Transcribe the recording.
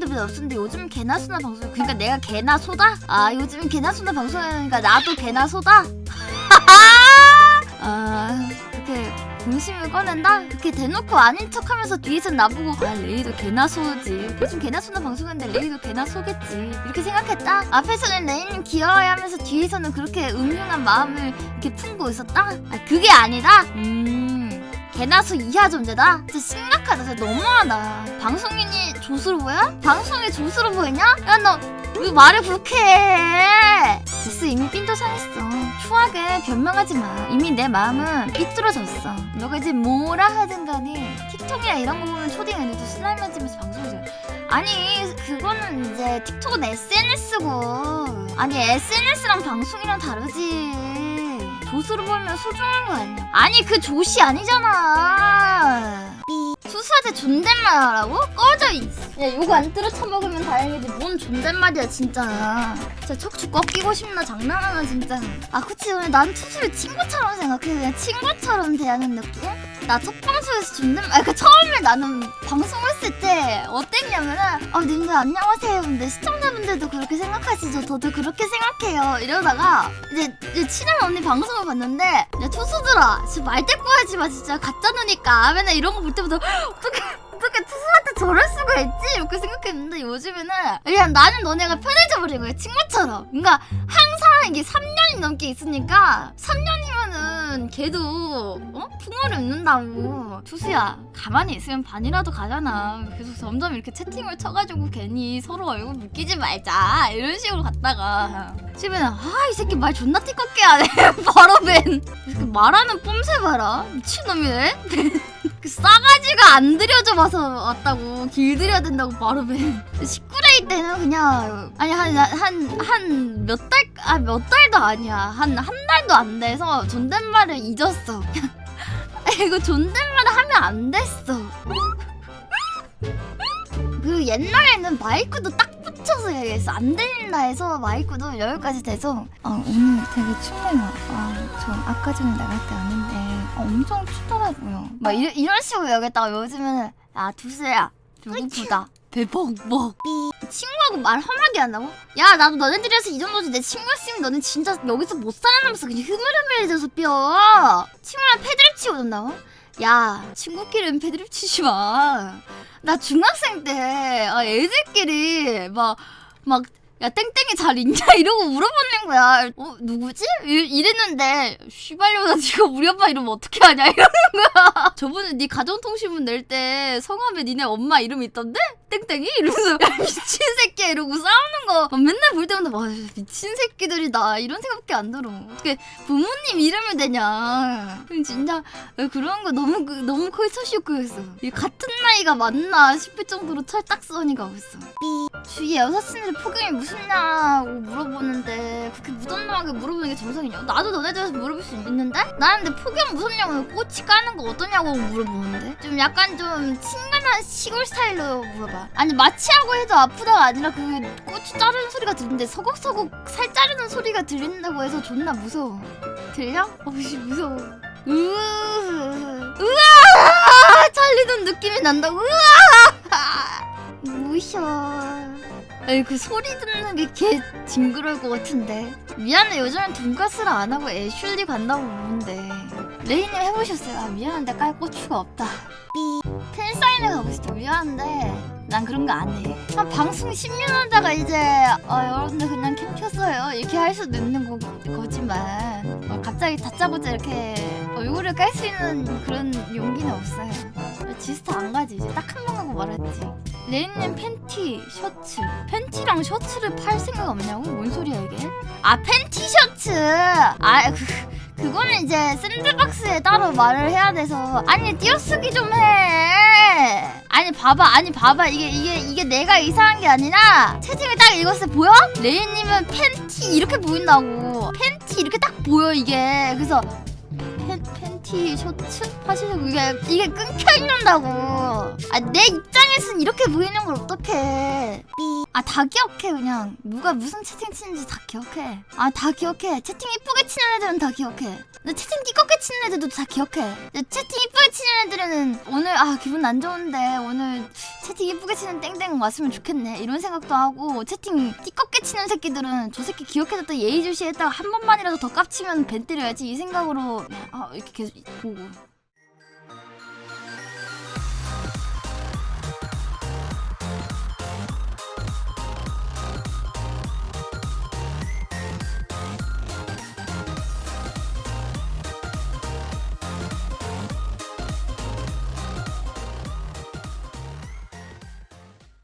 방송도 별로 없었는데 요즘 개나 소나 방송 그러니까 내가 개나 소다? 아 요즘 개나 소나 방송하니까 나도 개나 소다? 아 그렇게 공심을 꺼낸다? 그렇게 대놓고 아닌 척하면서 뒤에서 나보고 아 레이도 개나 소지 요즘 개나 소나 방송하는데 레이도 개나 소겠지 이렇게 생각했다? 앞에서는 레이님 귀여워하면서 뒤에서는 그렇게 음흉한 마음을 이렇게 품고 있었다? 아 그게 아니다? 음 개나소 이하 존재다? 진짜 심각하다. 진짜 너무하다. 방송인이 조수로 보여? 방송이 조수로 보이냐? 야너왜 말을 그렇게 해? 됐어 이미 삔도 상했어. 추하게 변명하지 마. 이미 내 마음은 삐뚤어졌어. 너가 이제 뭐라 하든 간에 틱톡이나 이런 거 보면 초딩 애들도 슬라임 만지면서 방송하잖아 아니 그거는 이제 틱톡은 SNS고. 아니 SNS랑 방송이랑 다르지 조수로 보면 소중한 거 아니야 아니 그 조시 아니잖아 수수한테 존댓말 하라고? 꺼져 이. 야 요거 안 들어 처먹으면 다행이지. 뭔 존댓말이야 진짜. 진짜 척추 꺾이고 싶나 장난하나 진짜. 아 그치. 오늘 난 투수를 친구처럼 생각해. 그냥 친구처럼 대하는 느낌? 나 첫 방송에서 존댓말 아, 그 처음에 나는 방송했을 때 어땠냐면은 아 님들 안녕하세요. 근데 시청자분들도 그렇게 생각하시죠? 저도 그렇게 생각해요. 이러다가 이제, 이제 친한 언니 방송을 봤는데 야 투수들아 진짜 말 대꾸 하지 마 진짜. 가짜 누니까. 맨날 이런 거 볼 때마다 어떻게 어떻게 저럴 수가 있지? 이렇게 생각했는데 요즘에는 그냥 나는 너네가 편해져 버린 거야 친구처럼. 그러니까 항상 이게 3년이 넘게 있으니까 3년이면은 걔도 어? 풍어를 입는다고. 투수야 가만히 있으면 반이라도 가잖아. 계속 점점 이렇게 채팅을 쳐가지고 괜히 서로 얼굴 묶이지 말자. 이런 식으로 갔다가 집에는 아 이 새끼 말 존나 띠껍게 하네. 바로 벤. 이렇게 말하는 뽐새 봐라. 미친놈이네 그 싸가지가 안 들여져 봐서 왔다고. 길들여야 된다고 벤 19레이 때는 그냥 아니 한 한 한 몇 달 아 몇 달도 아니야. 한 한 달도 안 돼서 존댓말을 잊었어. 이거 존댓말을 하면 안 됐어. 그 옛날에는 마이크도 딱 붙여서 얘기했어 안 들린다 해서 마이크도 여기까지 돼서 아 오늘 되게 춥네요. 아 저 아까 전에 나갈 때 아는데. 아, 엄청 춥더라고요. 막 이런, 이런 식으로 여기다가 요즘에는 야 두수야 배고프다. 배벅벅 친구하고 말 험하게 한다고? 야 나도 너네들이라서 이 정도지. 내 친구였으면 너는 진짜 여기서 못 살아남았어. 그냥 흐물흐물해져서 뼈 친구랑 패드립 치고 논다고? 야 친구끼리는 패드립 치지 마 나 중학생 때 아, 애들끼리 막 막 야 땡땡이 잘 있냐 이러고 물어보는 거야. 어 누구지? 이, 이랬는데 씨발려나 지가 우리 아빠 이름 어떻게 하냐 이러는 거야. 저번에 네 가정통신문 낼 때 성함에 니네 엄마 이름 있던데? 땡땡이 이러면서 야 미친 새끼야 이러고 싸우는 거막 맨날 볼 때마다 와 미친 새끼들이다 이런 생각밖에 안 들어. 어떻게 부모님 이름을 대냐? 진짜 그런 거 너무 그- 너무 컬처 쇼크였어. 이 같은 나이가 맞나 싶을 정도로 철딱서니가 없어. 주위에 여사친들이 폭염이 무섭냐고 물어보는데 그렇게 무덤덤하게 물어보는 게 정상이냐고 나도 너네들한테 물어볼 수 있는데 근데 폭염 무섭냐고 꼬치 까는 거 어떠냐고 물어보는데 좀 약간 좀 친근한 시골 스타일로 물어봐 아니 마취하고 해도 아프다가 아니라 그 꼬치 자르는 소리가 들리는데 서걱서걱 살 자르는 소리가 들린다고 해서 존나 무서워 들려? 어씨 무서워 으으 으아 잘리는 느낌이 난다 으아 무셔 아니 그 소리 듣는 게 개 징그러울 것 같은데. 미안해 요즘엔 돈가스를 안 하고 애슐리 간다고 보는데. 레이님 해보셨어요? 아 미안한데 깔 고추가 없다. 팬사인회 싶어 미안한데 난 그런 거 안 해. 한 방송 10년 하다가 이제 어, 여러분들 그냥 캠 켰어요. 이렇게 할 수도 있는 거, 거지만. 어, 갑자기 다짜고짜 이렇게 얼굴을 깔 수 있는 그런 용기는 없어요. 지스타 안 가지? 이제 딱 한번 가고 말았지 레인님 팬티 셔츠. 팬티랑 셔츠를 팔 생각 없냐고? 뭔 소리야 이게? 아 팬티 셔츠! 아 그, 그거는 이제 샌드박스에 따로 말을 해야 돼서. 아니 띄어쓰기 좀 해! 아니 봐봐 아니 봐봐. 이게 이게 이게 내가 이상한 게 아니라 채팅을 딱 읽었을 때 보여? 레인님은 팬티 이렇게 보인다고. 팬티 이렇게 딱 보여 이게. 그래서 팬, 팬티 셔츠? 하시는 이게 이게 끊겨 있는다고. 아 내 입장에선 이렇게 보이는 걸 어떡해. 삐아다 기억해 그냥. 누가 무슨 채팅 치는지 다 기억해. 아 다 기억해. 채팅 이쁘게 치는 애들은 다 기억해. 근데 채팅 띠껍게 치는 애들도 다 기억해. 근데 채팅 이쁘게 치는 애들은 오늘 아 기분 안 좋은데 오늘 채팅 이쁘게 치는 땡땡 왔으면 좋겠네. 이런 생각도 하고 채팅 띠껍게 치는 새끼들은 저 새끼 기억해뒀다 예의주시했다가 한 번만이라도 더 깝치면 벤 때려야지. 이 생각으로. 아 이렇게 계속 보고